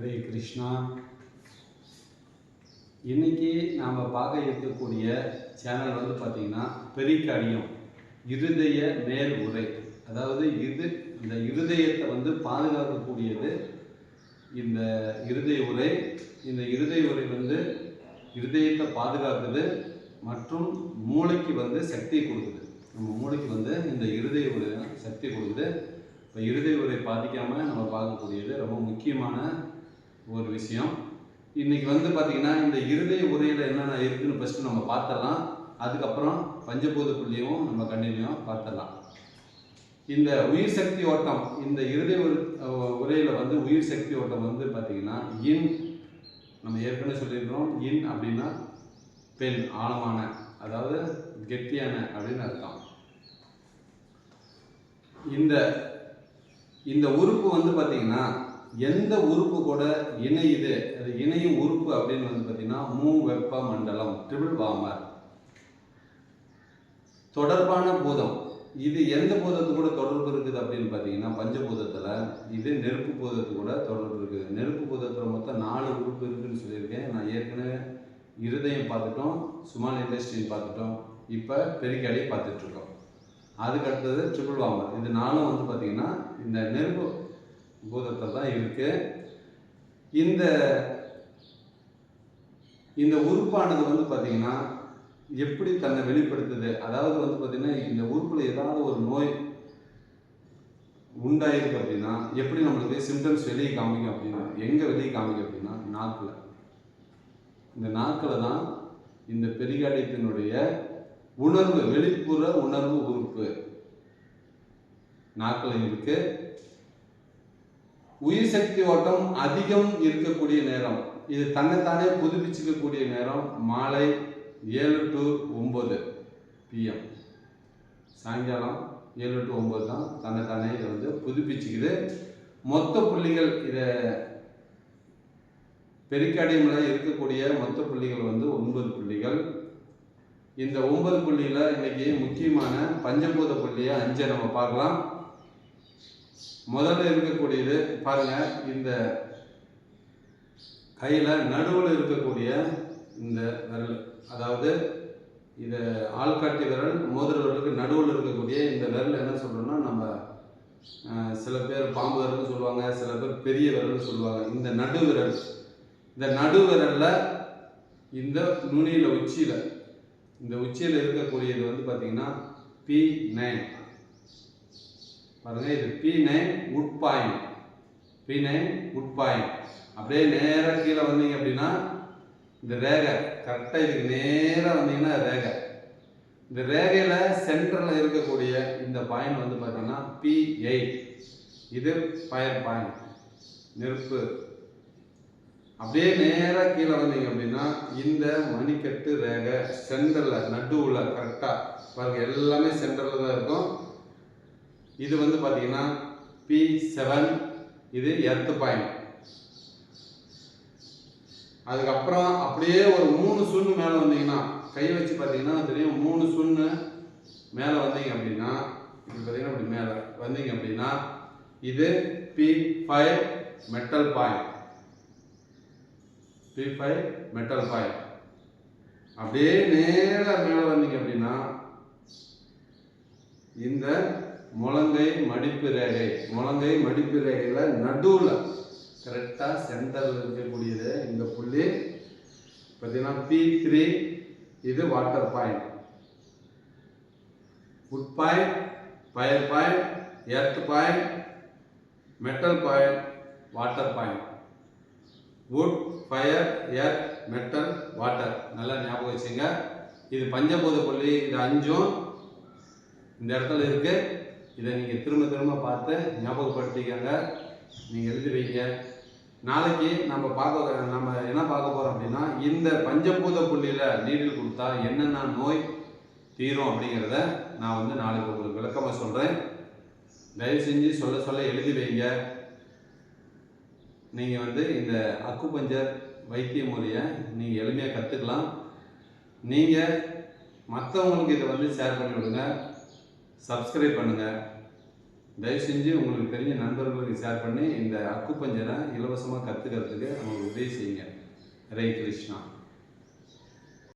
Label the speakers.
Speaker 1: ஹரே கிருஷ்ணா. இன்னைக்கு நாம் பார்க்க இருக்கக்கூடிய சேனல் வந்து பார்த்தீங்கன்னா பெரிக்கடியம் இருதய மேல் உரை. அதாவது இது இந்த இருதயத்தை வந்து பாதுகாக்கக்கூடியது இந்த இருதய உரை. இந்த இருதய உரை வந்து இருதயத்தை பாதுகாக்குது மற்றும் மூளைக்கு வந்து சக்தி கொடுக்குது. நம்ம மூளைக்கு வந்து இந்த இருதய உரை சக்தி கொடுக்குது. இப்போ இருதய உரை பாதிக்காமல் நம்ம பார்க்கக்கூடியது ரொம்ப முக்கியமான ஒரு விஷயம். இன்னைக்கு வந்து பார்த்தீங்கன்னா இந்த இருதய உரையில் என்னென்ன இருக்குன்னு ஃபஸ்ட்டு நம்ம பார்த்துடலாம் அதுக்கப்புறம் பஞ்சபூத புள்ளியும் நம்ம கண்டினியூவாக பார்த்துடலாம் இந்த உயிர் சக்தி ஓட்டம் இந்த இருதய உரு- உரையில் வந்து உயிர் சக்தி ஓட்டம் வந்து பார்த்தீங்கன்னா இன் நம்ம ஏற்கனவே சொல்லியிருக்கிறோம். இன் அப்படின்னா பெண் ஆழமான அதாவது கெட்டியான அப்படின்னு அர்த்தம். இந்த இந்த உறுப்பு வந்து பார்த்தீங்கன்னா எந்த உறுப்பு கூட இணையுது அது இணையும் உறுப்பு அப்படின்னு வந்து பார்த்தீங்கன்னா மூ வெப்ப மண்டலம் ட்ரிபிள் வாமர் தொடர்பான பூதம். இது எந்த பூதத்து கூட தொடர்பு இருக்குது அப்படின்னு பார்த்தீங்கன்னா பஞ்சபூதத்தில் இது நெருப்பு பூதத்து கூட தொடர்பு இருக்குது. நெருப்பு பூதத்தில் மொத்தம் நாலு உறுப்பு இருக்குன்னு சொல்லியிருக்கேன். நான் ஏற்கனவே இருதயம் பார்த்துட்டோம் சுமால் இண்டஸ்ட்ரின்னு பார்த்துட்டோம் இப்போ பெருக்கடை பார்த்துட்ருக்கோம் அதுக்கு அடுத்தது ட்ரிபிள் வாமர் இது நாலும் வந்து பார்த்தீங்கன்னா இந்த நெருப்பு பூதத்தில் தான் இருக்கு. இந்த இந்த உறுப்பானது வந்து பார்த்தீங்கன்னா எப்படி தன்னை வெளிப்படுத்துது? அதாவது வந்து பார்த்தீங்கன்னா இந்த உறுப்பில் ஏதாவது ஒரு நோய் உண்டாயிருக்கு அப்படின்னா எப்படி நம்மளுக்கு சிம்டம்ஸ் வெளியே காமிக்கும் அப்படின்னா எங்கே வெளியே காமிக்கும் அப்படின்னா நாக்கில். இந்த நாக்கில் தான் இந்த பெரிகாடியத்தினுடைய உணர்வு வெளிப்புற உணர்வு உறுப்பு. நாக்கில் இருக்கு. உயிர் சக்தி ஓட்டம் அதிகம் இருக்கக்கூடிய நேரம். இது தன்னைத்தானே புதுப்பிச்சுக்கக்கூடிய நேரம். மாலை ஏழு டு ஒம்பது பிஎம் சாயங்காலம் ஏழு டு ஒம்பது தான் தன்னைத்தானே இதை வந்து புதுப்பிச்சுக்குது. மொத்த புள்ளிகள் இதை பெரிக்காடியமில் இருக்கக்கூடிய மொத்த புள்ளிகள் வந்து ஒன்பது புள்ளிகள். இந்த ஒன்பது புள்ளியில் இன்னைக்கு முக்கியமான பஞ்சபூத புள்ளியை அஞ்சை நம்ம பார்க்கலாம். முதல்ல இருக்கக்கூடியது பாருங்க இந்த கையில் நடுவில் இருக்கக்கூடிய இந்த விரல். அதாவது இது ஆள்காட்டி விரல் மோதிர விரலுக்கு நடுவில் இருக்கக்கூடிய இந்த விரல் என்ன சொல்கிறோம்னா நம்ம சில பேர் பாம்பு விரல்னு சொல்லுவாங்க சில பேர் பெரிய விரல்னு சொல்லுவாங்க. இந்த நடு விரல். இந்த நடு இந்த நுனியில் உச்சியில் இந்த உச்சியில் இருக்கக்கூடியது வந்து பார்த்திங்கன்னா பி நைன் பாருங்கள் இது P nine wood point P nine wood point அப்படியே நேராக கீழே வந்தீங்க அப்படின்னா இந்த ரேகை கரெக்டாக இதுக்கு நேராக வந்தீங்கன்னா ரேகை. இந்த ரேகையில் சென்டரில் இருக்கக்கூடிய இந்த பாயிண்ட் வந்து பார்த்தீங்கன்னா பி எயிட் இது ஃபயர் பாயிண்ட் நெருப்பு. அப்படியே நேராக கீழே வந்தீங்க அப்படின்னா இந்த மணிக்கட்டு ரேகை சென்டரில் நடுவில் கரெக்டாக பாருங்கள் எல்லாமே சென்டரில் தான் இருக்கும். இது வந்து பார்த்தீங்கன்னா பி செவன் இது எர்த் பாயிண்ட் அதுக்கப்புறம் அப்படியே ஒரு மூணு சுண்ணு மேலே வந்தீங்கன்னா கை வச்சு பார்த்தீங்கன்னா தெரியும் மூணு சுண்ணு மேலே வந்தீங்க அப்படின்னா இப்படி பார்த்தீங்கன்னா இப்படி மேலே வந்தீங்க அப்படின்னா இது P five metal point P five metal point அப்படியே நேராக மேலே வந்தீங்க அப்படின்னா இந்த முழங்கை மடிப்பு ரேகை. முழங்கை மடிப்பு ரேகையில் நடுவில் கரெக்டாக சென்டரில் இருக்கக்கூடியது இந்த புள்ளி. பார்த்தீங்கன்னா பி த்ரீ இது water point food point fire point earth point metal point water point wood fire earth metal water நல்லா ஞாபகம் வச்சுங்க. இது பஞ்சபூத புள்ளி இது அஞ்சும் இந்த இடத்துல இருக்குது இதை நீங்கள் திரும்ப திரும்ப பார்த்து ஞாபகப்படுத்திக்கங்க. நீங்கள் எழுதி வைங்க. நாளைக்கு நம்ம பார்க்க நம்ம என்ன பார்க்க போகிறோம் அப்படின்னா இந்த பஞ்சபூத புள்ளியில் நீரில் கொடுத்தா என்னென்ன நோய் தீரும் அப்படிங்கிறத நான் வந்து நாளைக்கு உங்களுக்கு விளக்கமாக சொல்கிறேன் தயவு செஞ்சு சொல்ல சொல்ல எழுதி வைங்க. நீங்கள் வந்து இந்த அக்குபஞ்சர் வைத்திய முறையை நீங்கள் எளிமையாக கற்றுக்கலாம் நீங்கள் மற்றவங்களுக்கு இதை வந்து ஷேர் பண்ணி விடுங்க. சப்ஸ்கிரைப் பண்ணுங்கள் தயவு செஞ்சு உங்களுக்கு தெரிஞ்ச நண்பர்களுக்கு ஷேர் பண்ணி இந்த அக்குப்பஞ்சரை இலவசமாக கற்றுக்கிறதுக்கு அவங்களுக்கு உதவி செய்யுங்க. ஹரே கிருஷ்ணா